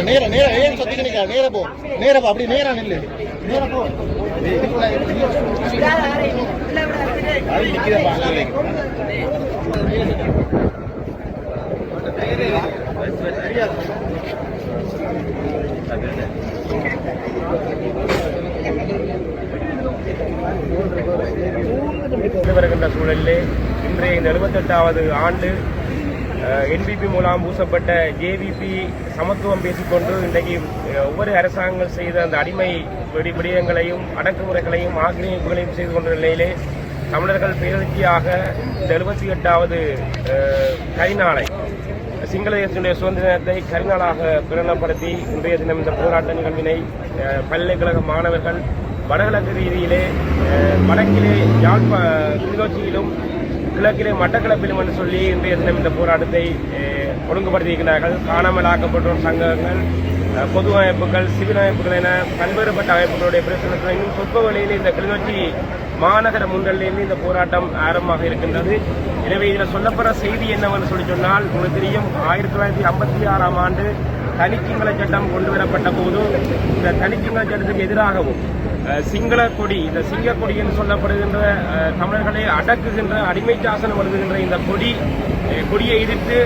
நேரா நேரா நேரா ஏன் சத்திக்கு நிக்காத நேரா போ. நேரா போ. அப்படி நேரா நில்லு. நேரா போ. அது வருகின்ற சூழலிலே இன்றைய இந்த எழுபத்தெட்டாவது ஆண்டு என்பிபி மூலம் பூசப்பட்ட ஜேவிபி சமத்துவம் பேசிக்கொண்டு இன்றைக்கு ஒவ்வொரு அரசாங்கங்கள் செய்த அந்த அடிமை வெடி விடயங்களையும் அடக்குமுறைகளையும் ஆக்கிரமிப்புகளையும் செய்து கொண்ட நிலையிலே தமிழர்கள் பேரழிச்சியாக இந்த எழுபத்தி எட்டாவது கைநாளை சிங்கள தேசத்தினுடைய சுதந்திர தினத்தை கரிநாளாக பிரகடனப்படுத்தி இன்றைய தினம் இந்த போராட்ட நிகழ்வினை பல்கலைக்கழக மாணவர்கள் வடகிழக்கு ரீதியிலே வடக்கிலே யாழ்ப்பா கிளிநொச்சியிலும் கிழக்கிலே மட்டக்களப்பிலும் என்று சொல்லி இன்றைய தினம் இந்த போராட்டத்தை ஒழுங்குபடுத்தியிருக்கிறார்கள் காணாமலாக்கப்பட்டோர் சங்கங்கள் பொது அமைப்புகள் சிவில் அமைப்புகள் என பல்வேறுபட்ட அமைப்புகளுடைய பிரச்சனைகள் இன்னும் சொற்ப வழியில் இந்த கிளிநொச்சி மாநகர முன்றலிருந்து இந்த போராட்டம் ஆரம்பமாக இருக்கின்றது. எனவே இதில் சொல்லப்படுற செய்தி என்னவென்று சொல்லி சொன்னால் உங்களுக்கு தெரியும் ஆயிரத்தி தொள்ளாயிரத்தி ஐம்பத்தி ஆறாம் ஆண்டு தனிச்சிங்கள சட்டம் கொண்டு வரப்பட்ட போதும் இந்த தனிச்சிங்கள சட்டத்துக்கு எதிராகவும் சிங்கள கொடி இந்த சிங்க கொடி என்று சொல்லப்படுகின்ற தமிழர்களை அடக்குகின்ற அடிமை சாசனம் இந்த கொடி கொடியை எதிர்த்து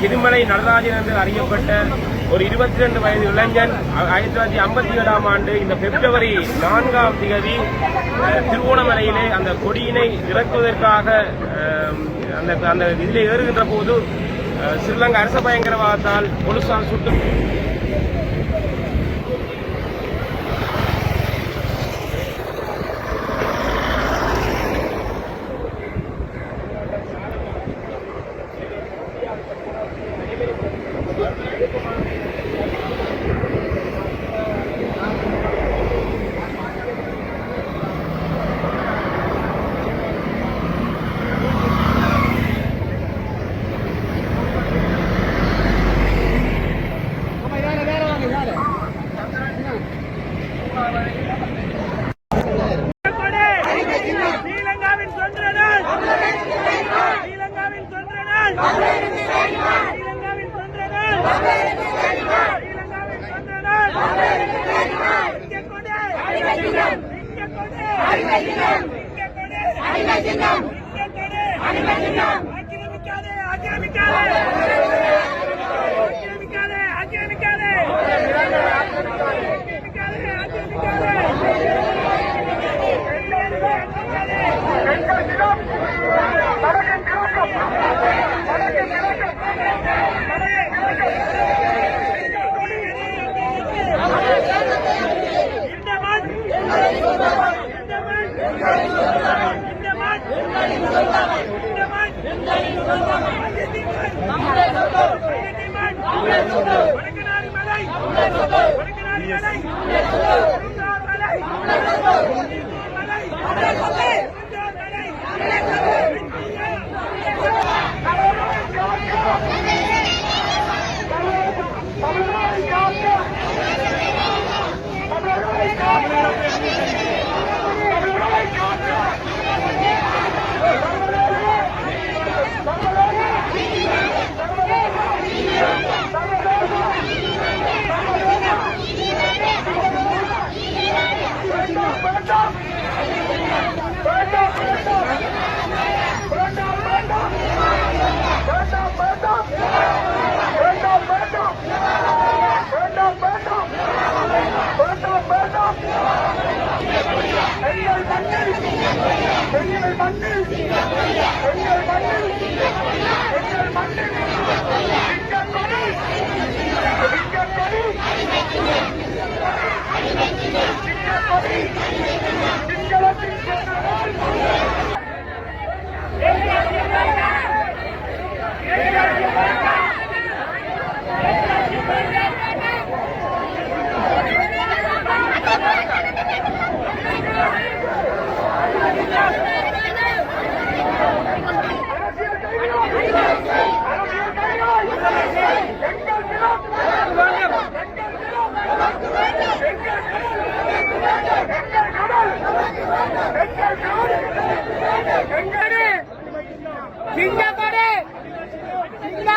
திருமலை நடராஜன் என்று அறியப்பட்ட ஒரு இருபத்தி ரெண்டு வயது இளைஞன் ஆயிரத்தி தொள்ளாயிரத்தி ஐம்பத்தி ஏழாம் ஆண்டு இந்த பிப்ரவரி நான்காம் தேதி திருவோணமலையிலே அந்த கொடியினை இறக்குவதற்காக அந்த அந்த இதில் ஏறுகின்ற போது ஸ்ரீலங்கா அரச பயங்கரவாதத்தால் போலீசார் சுட்டு இங்கே கொடு இங்கே கொடு மலை கொடு ஆக்கிரமிக்காதே மலை அரசியல் চিন্তা করে চিন্তা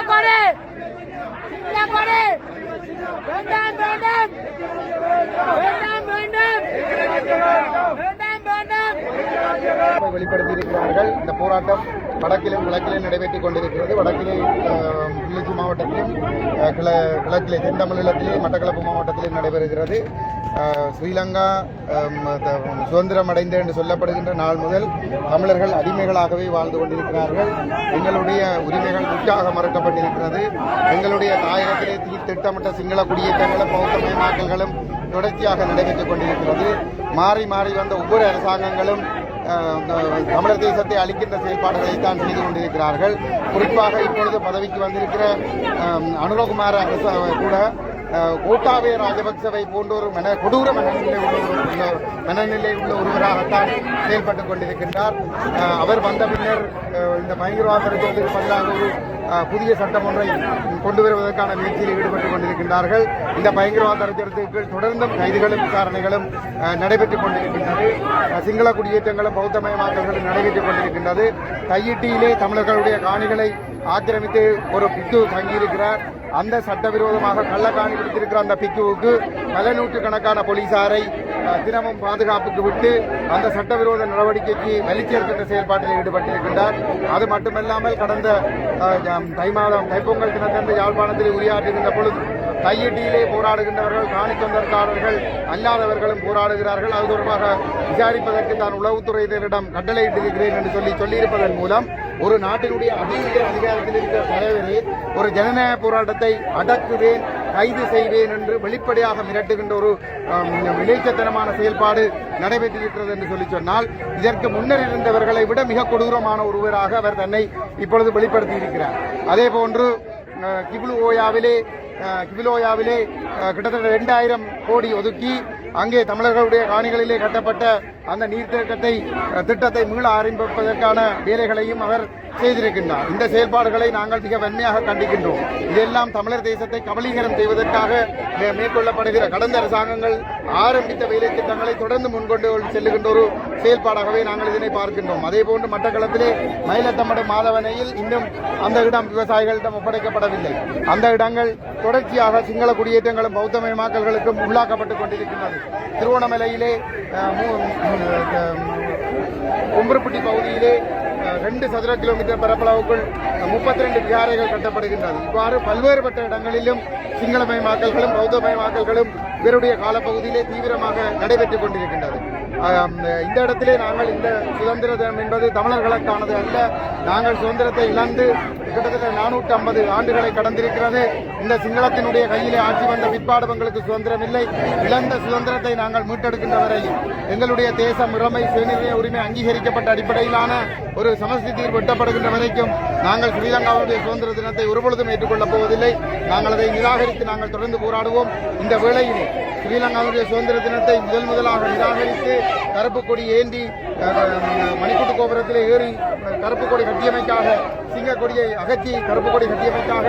வெளிப்படுத்தியிருக்கிறார்கள். இந்த போராட்டம் வடக்கிலும் கிழக்கிலும் நடைபெற்றுக் கொண்டிருக்கிறது. வடக்கிலே கிளிநொச்சி மாவட்டத்திலும் கிழ கிழக்கிலே தென்தமிழகத்திலே மட்டக்களப்பு மாவட்டத்திலும் நடைபெறுகிறது. ஸ்ரீலங்கா த- சுதந்திரம் அடைந்த என்று சொல்லப்படுகின்ற நாள் முதல் தமிழர்கள் அடிமைகளாகவே வாழ்ந்து கொண்டிருக்கிறார்கள். எங்களுடைய உரிமைகள் முற்றாக மறுக்கப்பட்டிருக்கிறது. எங்களுடைய தாயகத்திலே தீ- திட்டமிட்ட சிங்கள குடியேற்றங்களும் பௌத்தமயமாக்கல்களும் தொடர்ச்சியாக நடைபெற்றுக் கொண்டிருக்கிறது. மாறி மாறி வந்த ஒவ்வொரு அரசாங்கங்களும் தமிழர் தேசத்தை அளிக்கின்ற செயல்பாடுகளை தான் செய்து கொண்டிருக்கிறார்கள். குறிப்பாக இப்பொழுது பதவிக்கு வந்திருக்கிற அனுரகுமார அரசு கூட கோட்டாபய ராஜபக்சவை போன்ற ஒரு மன கொடூர மனநிலை உள்ள உள்ள மனநிலை உள்ள ஒருவராகத்தான் செயல்பட்டுக் கொண்டிருக்கின்றார். அவர் வந்த பின்னர் இந்த இந்த பயங்கரவாதத்திற்கு பதிலாக ஒரு புதிய சட்டம் ஒன்றை கொண்டு வருவதற்கான முயற்சியில் ஈடுபட்டுக் கொண்டிருக்கின்றார்கள். இந்த பயங்கரவாத அரசியலுக்கு தொடர்ந்தும் கைதுகளும் விசாரணைகளும் நடைபெற்றுக் கொண்டிருக்கின்றது. சிங்கள குடியேற்றங்களும் பௌத்தமயமாக்கல்களும் நடைபெற்றுக் கொண்டிருக்கின்றது. கையிட்டியிலே தமிழர்களுடைய காணிகளை ஆக்கிரமித்து ஒரு பித்து தங்கியிருக்கிறார். அந்த சட்டவிரோதமாக கள்ளக்காணி பிடித்திருக்கிற அந்த பிக்குவுக்கு பல நூற்றுக்கணக்கான போலீசாரை தினமும் பாதுகாப்புக்கு விட்டு அந்த சட்டவிரோத நடவடிக்கைக்கு வெளிச்சேர்க்கின்ற செயல்பாட்டில் ஈடுபட்டிருக்கின்றார். அது மட்டுமல்லாமல் கடந்த தை மாதம் தைப்பொங்கல் தினத்தன்று யாழ்ப்பாணத்தில் உரையாற்றுகின்ற பொழுது கையெட்டியிலே போராடுகின்றவர்கள் காணி சொந்தக்காரர்கள் அல்லாதவர்களும் போராடுகிறார்கள். அது தொடர்பாக விசாரிப்பதற்கு தான் உளவுத்துறையினரிடம் கட்டளையிட்டிருக்கிறேன் என்று சொல்லி சொல்லியிருப்பதன் மூலம் ஒரு நாட்டினுடைய அதிக அதிகாரத்தில் இருக்கிற தலைவரே ஒரு ஜனநாயக போராட்டத்தை அடக்குவேன் கைது செய்வேன் என்று வெளிப்படையாக மிரட்டுகின்ற ஒரு ஆம், விளைச்சத்தனமான செயல்பாடு நடைபெற்றிருக்கிறது என்று சொல்லி சொன்னால் இதற்கு முன்னர் இருந்தவர்களை விட மிக கொடூரமான ஒருவராக அவர் தன்னை இப்பொழுது வெளிப்படுத்தி இருக்கிறார் அதே போன்று கிபுலு ஓயாவிலே கிபிலோயாவிலே கிட்டத்தட்ட ரெண்டாயிரம் கோடி ஒதுக்கி அங்கே தமிழர்களுடைய காணிகளிலே கட்டப்பட்ட அந்த நீர்த்தேக்கத்தை திட்டத்தை மீள ஆரம்பிப்பதற்கான வேலைகளையும் அவர் செய்திருக்கின்றார். இந்த செயல்பாடுகளை நாங்கள் மிக வன்மையாக கண்டிக்கின்றோம். இதெல்லாம் தமிழர் தேசத்தை கபலீகரம் செய்வதற்காக மேற்கொள்ளப்படுகிற கடந்த அரசாங்கங்கள் ஆரம்பித்த வேலை திட்டங்களை தொடர்ந்து முன்கொண்டு செல்லுகின்ற ஒரு செயல்பாடாகவே நாங்கள் இதனை பார்க்கின்றோம். அதே போன்று மட்டக்களத்திலே மயிலத்தமடு மாதவனையில் இன்னும் அந்த இடம் விவசாயிகளிடம் ஒப்படைக்கப்படவில்லை. அந்த இடங்கள் தொடர்ச்சியாக சிங்கள குடியேற்றங்களும் பௌத்தமயமாக்கல்களுக்கும் உள்ளாக்கப்பட்டுக் கொண்டிருக்கின்றது. திருவோணமலையிலே கும்பரப்பட்டி பகுதியிலே ரெண்டு சதுர கிலோமீட்டர் பரப்பளவுக்குள் முப்பத்தி ரெண்டு விகாரைகள் கட்டப்படுகின்றது. இவ்வாறு பல்வேறுபட்ட இடங்களிலும் சிங்களமயமாக்கல்களும் பௌத்தமயமாக்கல்களும் இவருடைய காலப்பகுதியிலே தீவிரமாக நடைபெற்றுக் கொண்டிருக்கின்றது. இந்த இடத்திலே நாங்கள் இந்த சுதந்திர தினம் என்பது தமிழர்களுக்கானது அல்ல. நாங்கள் சுதந்திரத்தை இழந்து கிட்டத்தட்ட நானூற்றி ஐம்பது ஆண்டுகளை கடந்திருக்கிறது. இந்த சிங்களத்தினுடைய கையிலே ஆட்சி வந்த பிற்பாடு எங்களுக்கு சுதந்திரம் இல்லை. இழந்த சுதந்திரத்தை நாங்கள் மீட்டெடுக்கின்ற வரையில் எங்களுடைய தேசம் இறமை சுயநிர்ணய உரிமை அங்கீகரிக்கப்பட்ட அடிப்படையிலான ஒரு சமஸ்தி தீர்வு வெட்டப்படுகின்ற வரைக்கும் நாங்கள் ஸ்ரீலங்காவுடைய சுதந்திர தினத்தை ஒருபொழுதும் ஏற்றுக்கொள்ளப் போவதில்லை. நாங்கள் அதை நிராகரித்து நாங்கள் தொடர்ந்து போராடுவோம். இந்த வேளையில் ஸ்ரீலங்காவுடைய சுதந்திர தினத்தை முதல் முதலாக நிராகரித்து கருப்பு கொடி ஏந்தி மணிக்கூட்டு கோபுரத்திலே ஏறி கருப்பு கொடி கட்டியமைக்காக சிங்க கொடியை அகற்றி கருப்பு கொடி கட்டியமைக்காக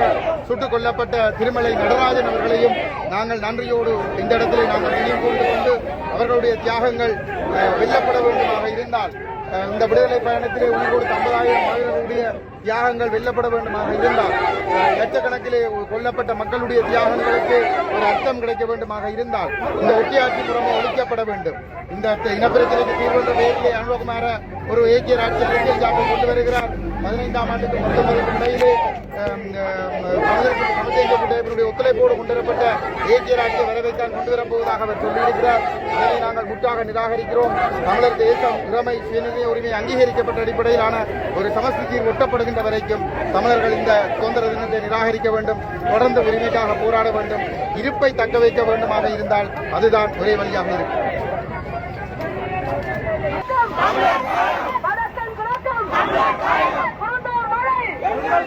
சுட்டுக் கொல்லப்பட்ட திருமலை நடராஜன் அவர்களையும் நாங்கள் நன்றியோடு இந்த இடத்திலே நாங்கள் நினைவு கொண்டு அவர்களுடைய தியாகங்கள் வெல்லப்பட வேண்டுமாக இருந்தால் இந்த விடுதலை பயணத்திலே உயிரோடு ஐம்பதாயிரம் மாணவர்களுடைய தியாகங்கள் வெல்லப்பட வேண்டுமாக இருந்தால் லட்சக்கணக்கிலே கொல்லப்பட்ட மக்களுடைய தியாகங்களுக்கு ஒரு அர்த்தம் கிடைக்க வேண்டுமாக இருந்தால் இந்த ஒட்டியாட்சி முறைமை ஒழிக்கப்பட வேண்டும். இந்த இனப்பிரச்சனைக்கு தீர்வு பேரிலே அனுபவகுமார ஒரு ஏக்கிய ராட்சி கொண்டு வருகிறார். பதினைந்தாம் ஆண்டுக்கு பத்தொன்பதுக்கு இடையிலே அஹ், ஒத்துழைப்போடு கொண்டுவரப்பட்ட வரப்பட்ட ஏக்கிய ராட்சிய வரவைத்தான் கொண்டு வரப்போவதாக அவர் சொல்லியிருக்கிறார். அதனை நாங்கள் முற்றாக நிராகரிக்கிறோம். தமிழர் தேசம் இளமை சுயநிர்ணய உரிமை அங்கீகரிக்கப்பட்ட அடிப்படையிலான ஒரு சமஸ்திக்கு ஒட்டப்படுகின்ற வரைக்கும் தமிழர்கள் இந்த சுதந்திர தினத்தை நிராகரிக்க வேண்டும் தொடர்ந்து உரிமைக்காக போராட வேண்டும் இருப்பை தக்க வைக்க வேண்டுமாக இருந்தால் அதுதான் ஒரே வழியாக இருக்கும். மழை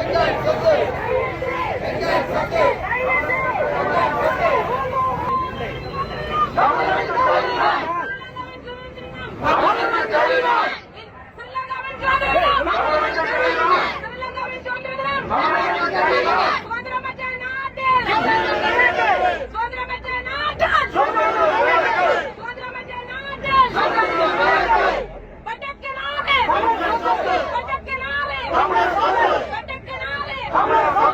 புரந்தோர் আমরা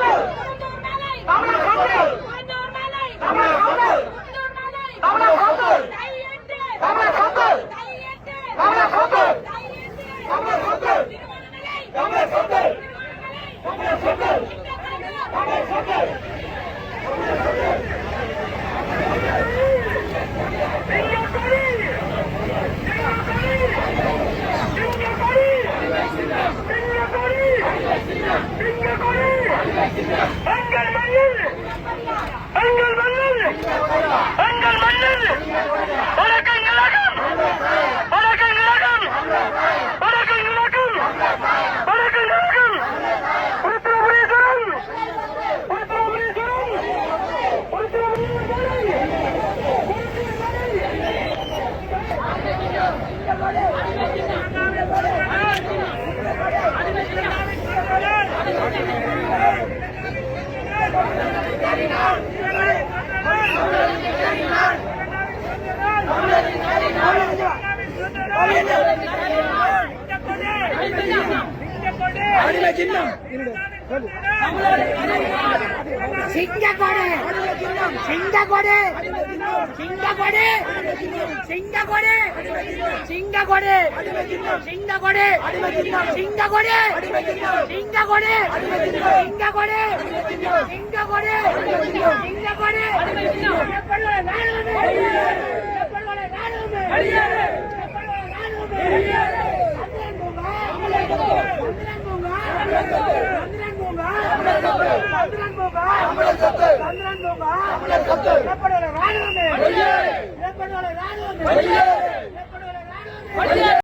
சிங்கக்கொடி சிங்கக்கொடி சிங்கக்கொடி சிங்கக்கொடி சிங்கக்கொடி சிங்கக்கொடி சிங்கக்கொடி சிங்கக்கொடி சிங்கக்கொடி சிங்கக்கொடி சிங்கக்கொடி எப்படியோட நானுமே ராணுவமே ராணுவமே